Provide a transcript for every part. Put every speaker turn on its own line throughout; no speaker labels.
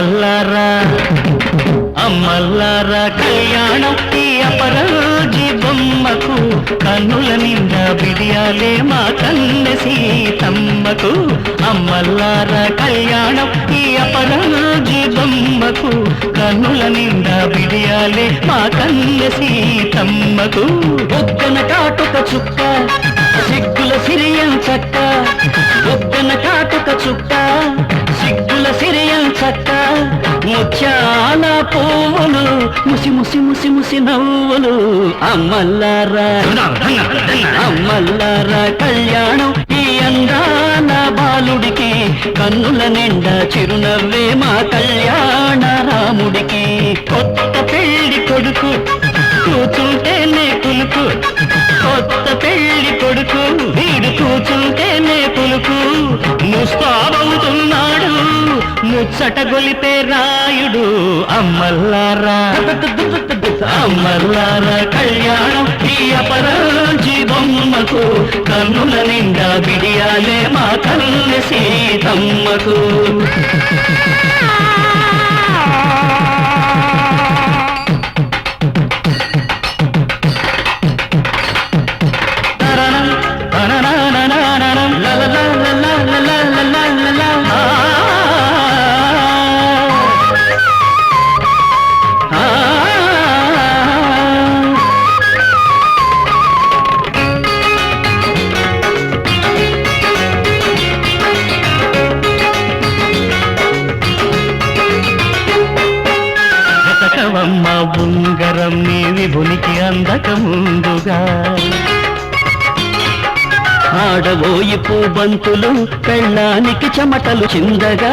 అమ్మల్లారా అమ్మల్లారా కళ్యాణం ఈ అపరాజి బొమ్మకు కన్నుల నిండా బిడియాలే మా కన్నె సీతమ్మకు. అమ్మల్లారా కళ్యాణం ఈ అపరాజి బొమ్మకు కన్నుల నిండా బిడియాలే మా కన్నె సీతమ్మకు. ఒక్కన కాటుక చుక్క సిగ్గుల సిరియం చక్క ముత్యాల పువ్వులు ముసి ముసి ముసి ముసి నవ్వులు. అమ్మల్లారా అమ్మల్లారా కళ్యాణం ఈ అందాల బాలుడికి కన్నుల నిండా చిరునవ్వే మా కళ్యాణ రాముడికి. కొత్త పెళ్ళి కొడుకు ముచ్చట రాయుడు అమ్మల్లారా అమ్మల్లారా కళ్యాణం ఈ అపరాజి బొమ్మకు కన్నుల నిండా బిడియాలే మా కన్ను సీతమ్మకు. వెతకవమ్మ ఉంగరం నీ విభునికి అందక ముందుగా ఆడబోయి పూబంతులు పెళ్ళానికి చెమటలు చిందగా.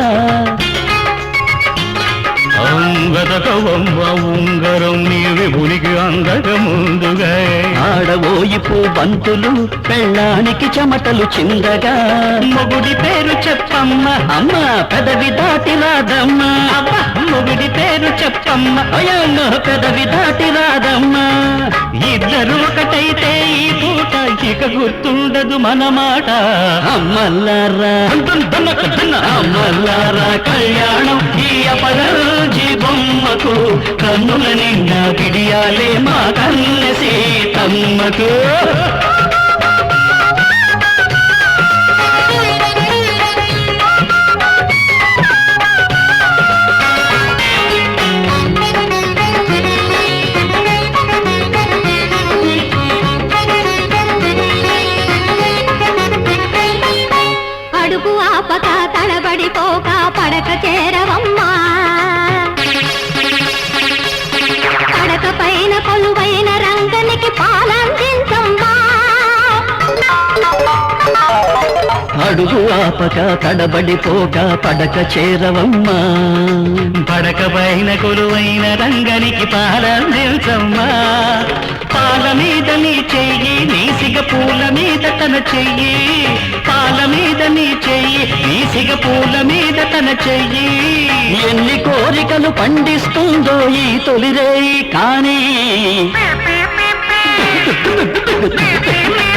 వెతకవమ్మ ఉంగరం నీ విభునికి అందక ముందుగా ఆడబోయి పూబంతులు పెళ్ళానికి చెమటలు చిందగా. మొగుడి పేరు చెప్పమ్మ అమ్మ పెదవి దాటిరాదమ్మ మొగుడి పేరు చెప్పమ్మ అయ్యమ్మ పెదవి దాటిరాదమ్మ ఇద్దరు ఒకటైతే ఈ పూట ఇక గుర్తుండదు మన మాట. అమ్మల్లారా. అమ్మల్లారా కళ్యాణం ఈ అపరాజి బొమ్మకు. కన్నుల నిండా బిడియాలే మా కన్నె సీతమ్మకు. అడుగు ఆపక తడబడిపోక పడక చేరవమ్మా. పడక పైన కొలువైన రంగనికి పాలందించమ్మా పాల మీద నీ చెయ్యి నీసిగ పూల మీద తన చెయ్యి. పాల మీద నీ చెయ్యి నీసిగ పూల మీద తన చెయ్యి. ఎన్ని కోరికలు పండిస్తుందో ఈ తొలిరేయి కానీ.